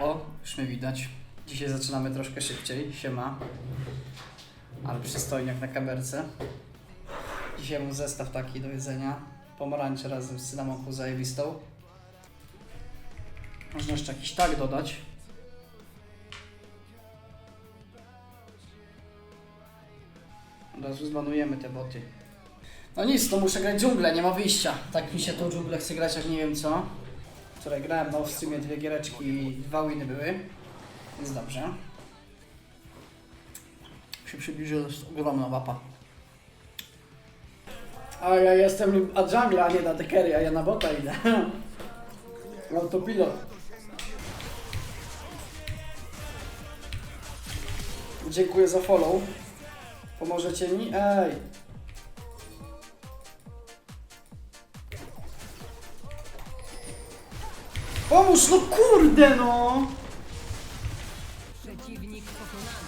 O, już mnie widać. Dzisiaj zaczynamy troszkę szybciej, siema. Ale przystojnie jak na kamerce. Dzisiaj mam zestaw taki do jedzenia. Pomarańcze razem z cynamonką zajebistą. Można jeszcze jakiś tak dodać. Od razu zbanujemy te boty. No nic, to muszę grać dżunglę, nie ma wyjścia. Tak mi się tą dżunglę chce grać jak nie wiem co. Wczoraj grałem na streamie dwie giereczki i dwa winy były. Więc dobrze. Się przybliży, ogromna mapa. A ja jestem a jungla, a nie na dekery, a ja na bota idę. Autopilot. Dziękuję za follow. Pomożecie mi? Ej! Pomóż, no kurde no! Przeciwnik pokonany.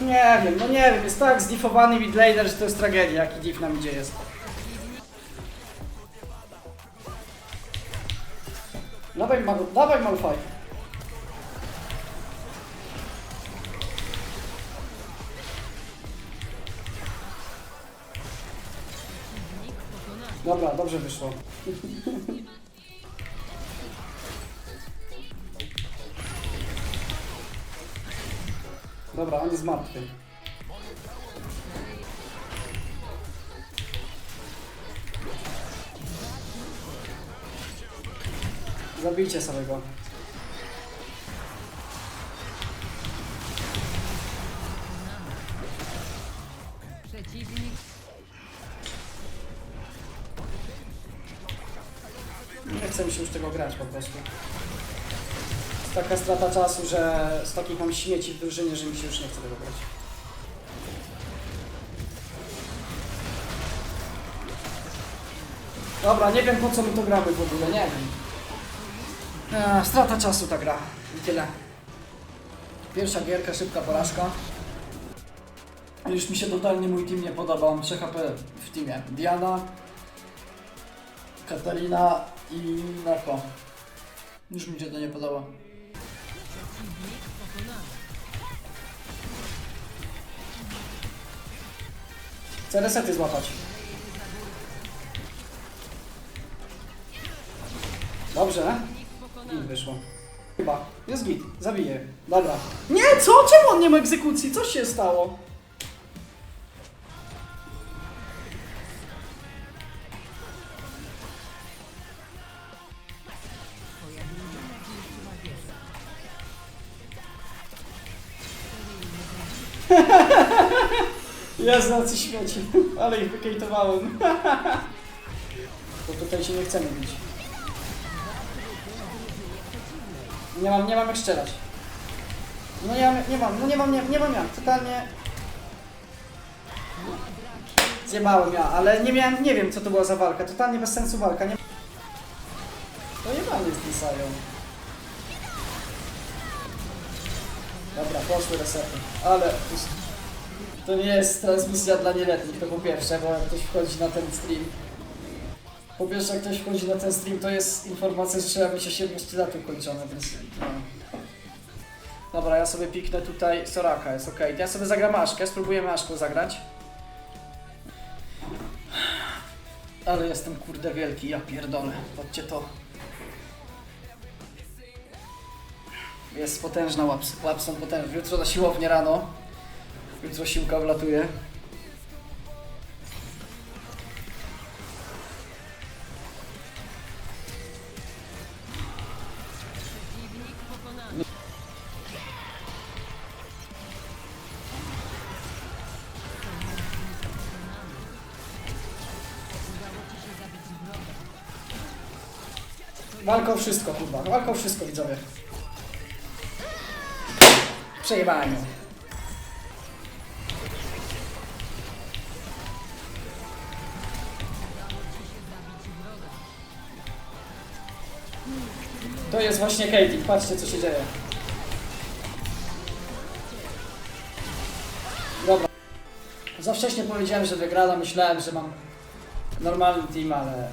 Nie wiem, no nie wiem, jest tak zdifowany midlaner, że to jest tragedia, jaki diff nam idzie jest. Dawaj, Mal dawaj Malfaj. Dobra, dobrze wyszło. Dobra, on jest martwy. Zabijcie sobie go. Przeciwnik chce mi się już tego grać po prostu. Jest taka strata czasu, że z takich mam śmieci w drużynie, że mi się już nie chce tego grać. Dobra, nie wiem po co my to gramy w ogóle, nie wiem. Eee, strata czasu ta gra i tyle. Pierwsza gierka, szybka porażka. Już mi się totalnie mój team nie podoba, mam 3 HP w teamie. Diana, Katarina i Nako. Już mi się to nie podoba. Chcę resety złapać. Dobrze, i wyszło. Chyba. Jest git. Zabiję. Dobra. Nie, co? Czemu on nie ma egzekucji? Co się stało? Jest na co śmieci. Ale ich wykejtowałem. Bo tutaj się nie chcemy bić. Nie mam, nie mam jak strzelać. No mam, nie mam, no nie mam, nie, nie mam. Totalnie... Zjebałem ja, ale nie miałem, nie wiem co to była za walka. Totalnie bez sensu walka. Nie... To jebany jest ten Dobra, poszły resety. Ale... To nie jest transmisja dla nieletnich, to po pierwsze, bo jak ktoś wchodzi na ten stream. Po pierwsze, jak ktoś wchodzi na ten stream, to jest informacja, że trzeba mieć 18 lat ukończone, więc. No. Dobra, ja sobie piknę tutaj Soraka, jest ok. Ja sobie zagram Aszkę, spróbujemy Aszką zagrać. Ale jestem kurde wielki, ja pierdolę. Patrzcie to. Jest potężna łaps, łapy są potężne. Jutro na siłownię rano. Jutro siłka wlatuje. Walką wszystko, kurwa. Walką wszystko, widzowie. Przejebanie. To jest właśnie Katie. Patrzcie, co się dzieje. Dobra. Za wcześnie powiedziałem, że wygrana, myślałem, że mam normalny team, ale...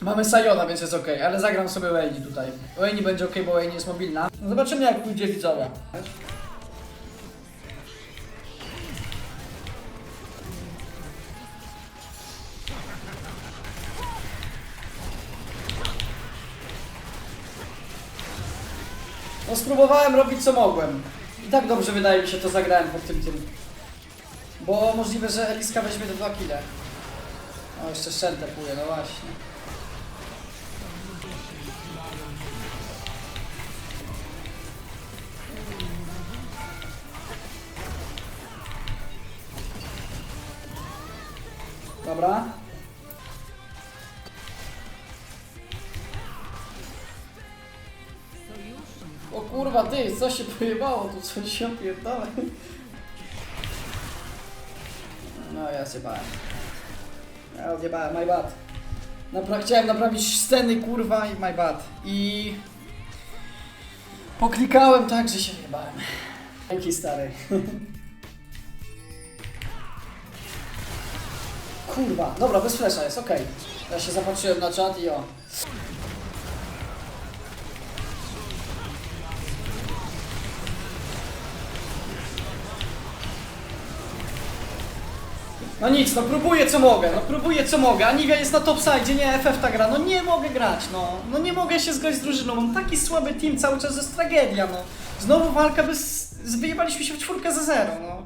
Mamy Sayona, więc jest ok, ale zagram sobie Wayne tutaj. Wayne będzie ok, bo Wayne jest mobilna. No zobaczymy jak pójdzie widzowie. No spróbowałem robić co mogłem. I tak dobrze wydaje mi się to zagrałem pod tym tym. Bo możliwe, że Eliska weźmie te dwa kile. O, jeszcze Shen tepuje, no właśnie. Dobra. O kurwa, ty, co się pojebało? Tu coś się opierdala. No, ja się bałem. Ja odjebałem, my bad. Napra chciałem naprawić sceny, kurwa, i my bad. I... Poklikałem tak, że się wjebałem. Dzięki, stary. Kurwa, dobra, bez flesza jest, okej. Ja się zapatrzyłem na czat i o. No nic, no próbuję co mogę, no próbuję co mogę. Aniwia jest na topside, nie FF ta gra, no nie mogę grać, no. No nie mogę się zgodzić z drużyną, mam taki słaby team cały czas, jest tragedia, no. Znowu walka bez... Wyjebaliśmy się w czwórkę za zero, no.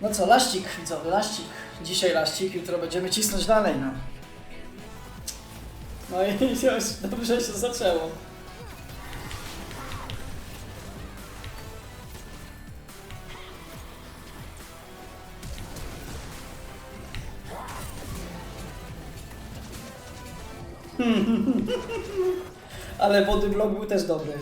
No co, laścik, widzowie, laścik. Dzisiaj laścik, jutro będziemy cisnąć dalej, no. No i już dobrze się zaczęło. Ale wody blok był też dobry.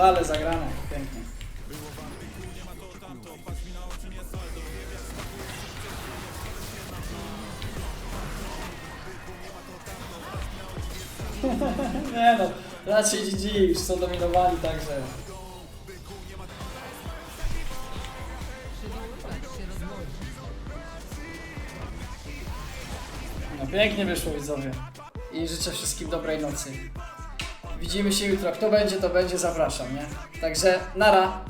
Ale zagrane, pięknie. Nie no, raczej GG już są dominowani, także... pięknie wyszło widzowie. I życzę wszystkim dobrej nocy. Widzimy się jutro. Kto będzie, to będzie, zapraszam, nie? Także nara.